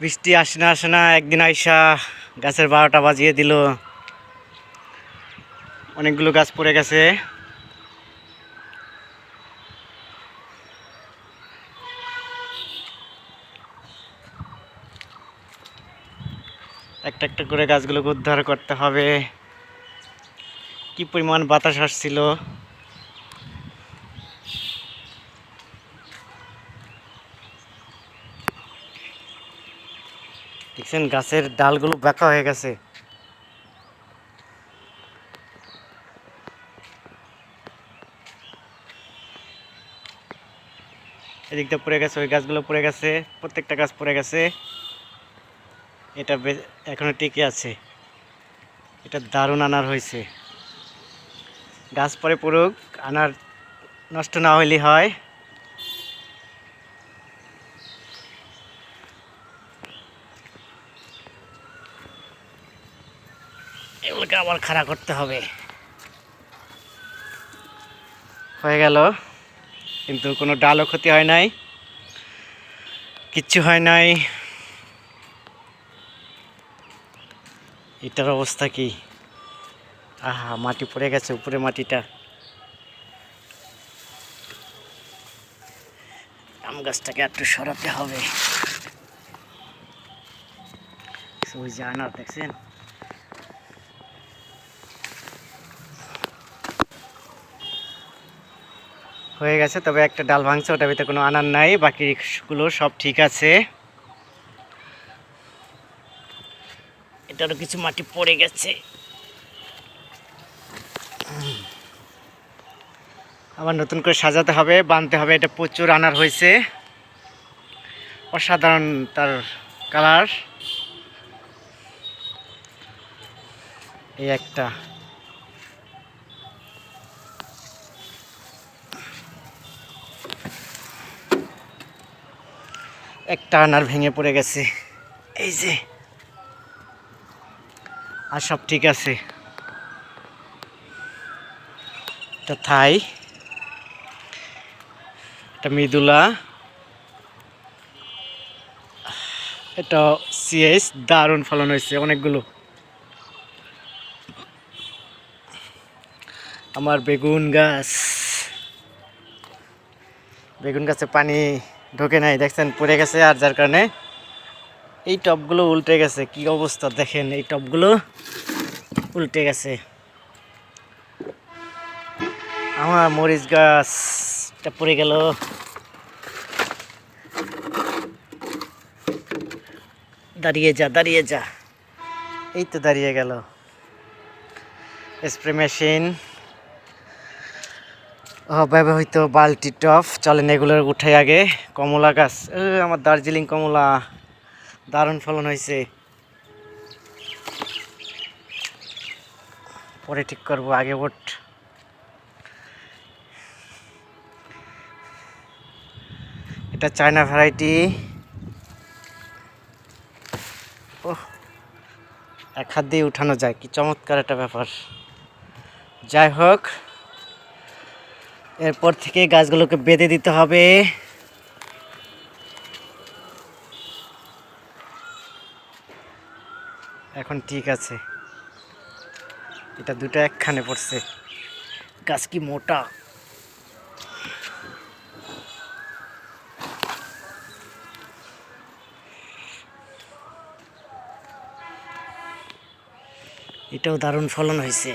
বৃষ্টি আসে না আসে না, একদিন আইসা গাছের বারোটা বাজিয়ে দিল। অনেকগুলো গাছ পড়ে গেছে। একটা একটা করে গাছগুলোকে উদ্ধার করতে হবে। কি পরিমাণ বাতাস আসছিল। দেখছেন, গাছের ডালগুলো বাঁকা হয়ে গেছে। এদিকটা পড়ে গেছে, ওই গাছগুলো পড়ে গেছে, প্রত্যেকটা গাছ পড়ে গেছে। এটা এখনও টিকে আছে। এটা দারুণ আনার হয়েছে। গাছ পরে পড়ুক, আনার নষ্ট না হইলে হয়। এগুলোকে আবার খাড়া করতে হবে। হয়ে গেল। কিন্তু কোনো ডালও ক্ষতি হয় নাই। কিচ্ছু হয় নাই। এটার অবস্থা কি? আহা, মাটি পড়ে গেছে উপরে মাটিটা। আম গাছটাকে একটু সরাতে হবে। ওই দেখছেন? হয়ে গেছে তবে একটা ডাল ভাঙছে ওটার ভিতরে কোনো আনার নাই বাকি বাকিগুলো সব ঠিক আছে। এটারও কিছু মাটি পড়ে গেছে। আবার নতুন করে সাজাতে হবে বানতে হবে এটা প্রচুর আনার হয়েছে। অসাধারণ তার কালার। এই একটা একটা আনার ভেঙে পড়ে গেছে। এই যে। আর সব ঠিক আছে। এটা থাই। এটা মৃদুলা। এটা সিএস দারুণ ফলন হয়েছে অনেকগুলো। আমার বেগুন গাছ। বেগুন গাছে পানি। ঢোকে নাই, দেখছেন, পড়ে গেছে আর যার কারণে এই টবগুলো উল্টে গেছে। কি অবস্থা দেখেন, এই টবগুলো উল্টে গেছে। আমার মরিচ গাছটা পড়ে গেল। দাঁড়িয়ে যা দাঁড়িয়ে যা। এই তো দাঁড়িয়ে গেল। Spray machine. অব্যবহৃত বালতি টপ চলেন এগুলোর উঠে আগে। কমলা গাছ। আমার দার্জিলিং কমলা। দারুণ ফলন হয়েছে। পরে ঠিক করব আগে ওঠ এটা চায়না ভ্যারাইটি। ও এক হাত দিয়ে উঠানো যায়। কি চমৎকার একটা ব্যাপার। যাই হোক এরপর থেকে গাছগুলোকে বেঁধে দিতে হবে। এখন ঠিক আছে। এটা দুটো একখানে পড়ছে। গাছ কি মোটা? এটাও দারুণ ফলন হয়েছে।